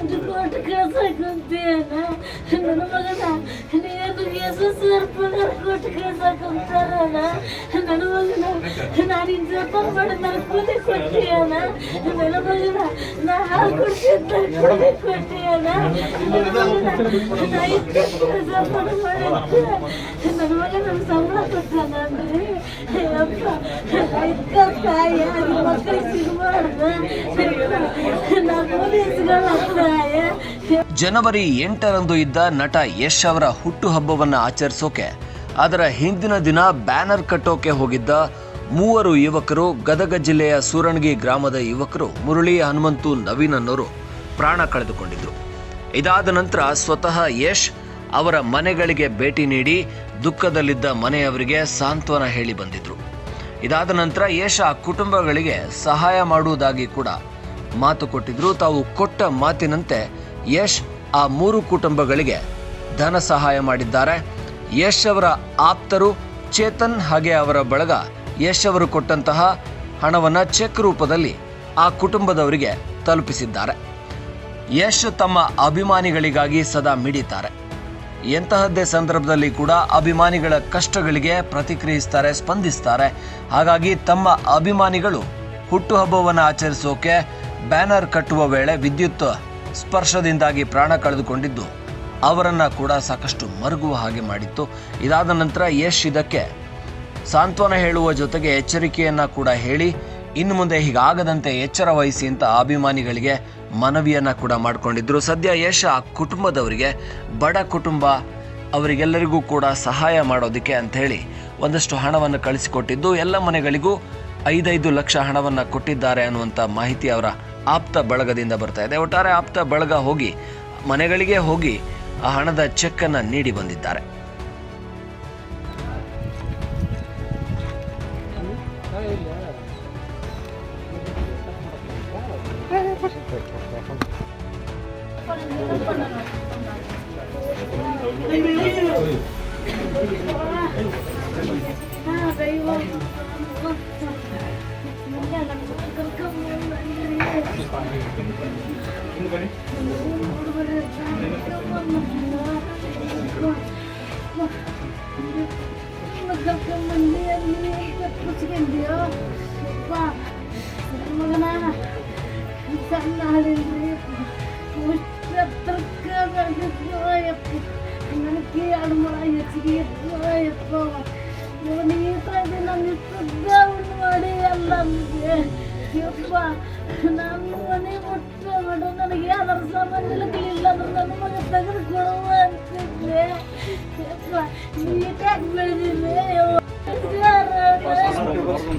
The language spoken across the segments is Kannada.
ಅಂಜು ಕೋಟಿ ಕಳ್ಸಕ್ಕಂತೇನ ನನ್ನ ಮಗನ ನೀನು ಎಷ್ಟು ಸಾವಿರ ಪಗಾರ ಕೊಟ್ಟು ಕಳ್ಸಕ್ಕಂತಾರಣ ನನ್ನ ಮಗನ ನಾನು ಇಂಥ ಮಾಡಿ ನನ್ನ ಕೂಲಿ ಕೊಟ್ಟಿಯನ ನನ್ನ ಮಗನ ನಾ ಹಾಲು ಕೊಡ್ತಿದ್ದ ಕೂಲಿ ಕೊಟ್ಟಿಯನ ನನ್ನ ಮಗನ ನಾ ಇಷ್ಟು ಕೆಲಸ ಮಾಡಿ ನನ್ನ ಮಗ ನನ್ನ ಸಂಬಳ ಕೊಟ್ಟಾನ ಅಂದ್ರೆ ಜನವರಿ ಎಂಟರಂದು ಇದ್ದ ನಟ ಯಶ್ ಅವರ ಹುಟ್ಟುಹಬ್ಬವನ್ನು ಆಚರಿಸೋಕೆ, ಅದರ ಹಿಂದಿನ ದಿನ ಬ್ಯಾನರ್ ಕಟ್ಟೋಕೆ ಹೋಗಿದ್ದ ಮೂವರು ಯುವಕರು ಗದಗ ಜಿಲ್ಲೆಯ ಸೂರಣಗಿ ಗ್ರಾಮದ ಯುವಕರು ಮುರಳಿ ಹನುಮಂತು ನವೀನ್ ಅನ್ನೋರು ಪ್ರಾಣ ಕಳೆದುಕೊಂಡಿದ್ರು. ಇದಾದ ನಂತರ ಸ್ವತಃ ಯಶ್ ಅವರ ಮನೆಗಳಿಗೆ ಭೇಟಿ ನೀಡಿ ದುಃಖದಲ್ಲಿದ್ದ ಮನೆಯವರಿಗೆ ಸಾಂತ್ವನ ಹೇಳಿ ಬಂದಿದ್ರು. ಇದಾದ ನಂತರ ಯಶ್ ಕುಟುಂಬಗಳಿಗೆ ಸಹಾಯ ಮಾಡುವುದಾಗಿ ಕೂಡ ಮಾತು ಕೊಟ್ಟಿದ್ರು. ತಾವು ಕೊಟ್ಟ ಮಾತಿನಂತೆ ಯಶ್ ಆ ಮೂರು ಕುಟುಂಬಗಳಿಗೆ ಧನ ಸಹಾಯ ಮಾಡಿದ್ದಾರೆ. ಯಶ್ ಅವರ ಆಪ್ತರು ಚೇತನ್ ಹಾಗೆ ಅವರ ಬಳಗ ಯಶ್ ಅವರು ಕೊಟ್ಟಂತಹ ಹಣವನ್ನು ಚೆಕ್ ರೂಪದಲ್ಲಿ ಆ ಕುಟುಂಬದವರಿಗೆ ತಲುಪಿಸಿದ್ದಾರೆ. ಯಶ್ ತಮ್ಮ ಅಭಿಮಾನಿಗಳಿಗಾಗಿ ಸದಾ ಮಿಡಿತಾರೆ ಎಂತಹದ್ದೇ ಸಂದರ್ಭದಲ್ಲಿ ಕೂಡ ಅಭಿಮಾನಿಗಳ ಕಷ್ಟಗಳಿಗೆ ಪ್ರತಿಕ್ರಿಯಿಸ್ತಾರೆ, ಸ್ಪಂದಿಸ್ತಾರೆ. ಹಾಗಾಗಿ ತಮ್ಮ ಅಭಿಮಾನಿಗಳು ಹುಟ್ಟುಹಬ್ಬವನ್ನು ಆಚರಿಸೋಕೆ ಬ್ಯಾನರ್ ಕಟ್ಟುವ ವೇಳೆ ವಿದ್ಯುತ್ ಸ್ಪರ್ಶದಿಂದಾಗಿ ಪ್ರಾಣ ಕಳೆದುಕೊಂಡಿದ್ದು, ಅವರನ್ನು ಕೂಡ ಸಾಕಷ್ಟು ಮರುಗುವ ಹಾಗೆ ಮಾಡಿತ್ತು. ಇದಾದ ನಂತರ ಯಶ್ ಇದಕ್ಕೆ ಸಾಂತ್ವನ ಹೇಳುವ ಜೊತೆಗೆ ಎಚ್ಚರಿಕೆಯನ್ನು ಕೂಡ ಹೇಳಿ ಇನ್ನು ಮುಂದೆ ಹೀಗಾಗದಂತೆ ಎಚ್ಚರ ವಹಿಸಿ ಅಂತ ಅಭಿಮಾನಿಗಳಿಗೆ ಮನವಿಯನ್ನ ಕೂಡ ಮಾಡಿಕೊಂಡಿದ್ರು. ಸದ್ಯ ಯಶ ಕುಟುಂಬದವರಿಗೆ, ಬಡ ಕುಟುಂಬ ಅವರಿಗೆಲ್ಲರಿಗೂ ಕೂಡ ಸಹಾಯ ಮಾಡೋದಕ್ಕೆ ಅಂತ ಹೇಳಿ ಒಂದಷ್ಟು ಹಣವನ್ನು ಕಳಿಸಿಕೊಟ್ಟಿದ್ದು. ಎಲ್ಲ ಮನೆಗಳಿಗೂ ಐದೈದು ಲಕ್ಷ ಹಣವನ್ನು ಕೊಟ್ಟಿದ್ದಾರೆ ಅನ್ನುವಂಥ ಮಾಹಿತಿ ಅವರ ಆಪ್ತ ಬಳಗದಿಂದ ಬರ್ತಾ ಇದೆ. ಒಟ್ಟಾರೆ ಆಪ್ತ ಬಳಗ ಹೋಗಿ ಮನೆಗಳಿಗೆ ಹೋಗಿ ಆ ಹಣದ ಚೆಕ್ಕನ್ನು ನೀಡಿ ಬಂದಿದ್ದಾರೆ. Magkakaman na yan, hindi. Tapos hindi ako. ನಾನು ಮನೆ ಮುಟ್ಟ ಮಾಡು ನನಗೆ ಅದರ ಸಾಮಾನ್ಯ ಇಲ್ಲ ಅಂದ್ರೆ ನನ್ನ ಮಗ ತೆಗೆದು ಕೊಡುವ ಅಂತಿದ್ದೆ ಯಪ್ಪ ನೀಟಾಗಿ ಬೆಳೆದಿದ್ದೆ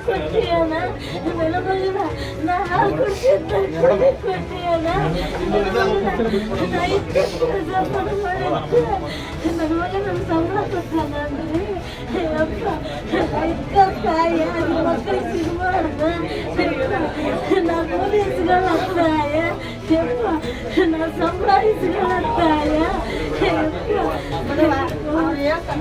ಕೊಟ್ಟು ಕಳ್ಸಕ್ಕಂತೇನ ನನ್ನ ಮಗನ ನೀನು ಎಷ್ಟು ಸಾವಿರ ಪಗಾರ ಕೊಟ್ಟು ಕಳ್ಸಕ್ಕಂತಾರಣ ನನ್ನ ಮಗನ ನಾನು ಇಂಥ ಮಾಡಿ ನನ್ನ ಕೂಲಿ ಕೊಟ್ಟಿಯನ ನನ್ನ ಮಗನ ನಾ ಹಾಲು ಕೊಡ್ತಿದ್ದ ಕೂಲಿ ಕೊಟ್ಟಿಯನ ನನ್ನ ಮಗನ ನಾ ಇಷ್ಟು ಕೆಲಸ ಮಾಡಿ ನನ್ನ ಮಗ ನನ್ನ ಸಂಬಳ ಕೊಟ್ಟಾನ ಅಂದ್ರೆ ಅಪ್ಪ ಇದ್ಕ ತಾಯಿ ಅದು ಮಕ್ಕಳಿಗೆ ಸಿಗಬಾರ್ದು ನಾ ಪೊಲೀಸ್ಗಳ ತಾಯ ಯಪ್ಪ ನಾ ಸಂಬಳಾಯಿಸ್ಗಳ ತಾಯ ಯಪ್ಪ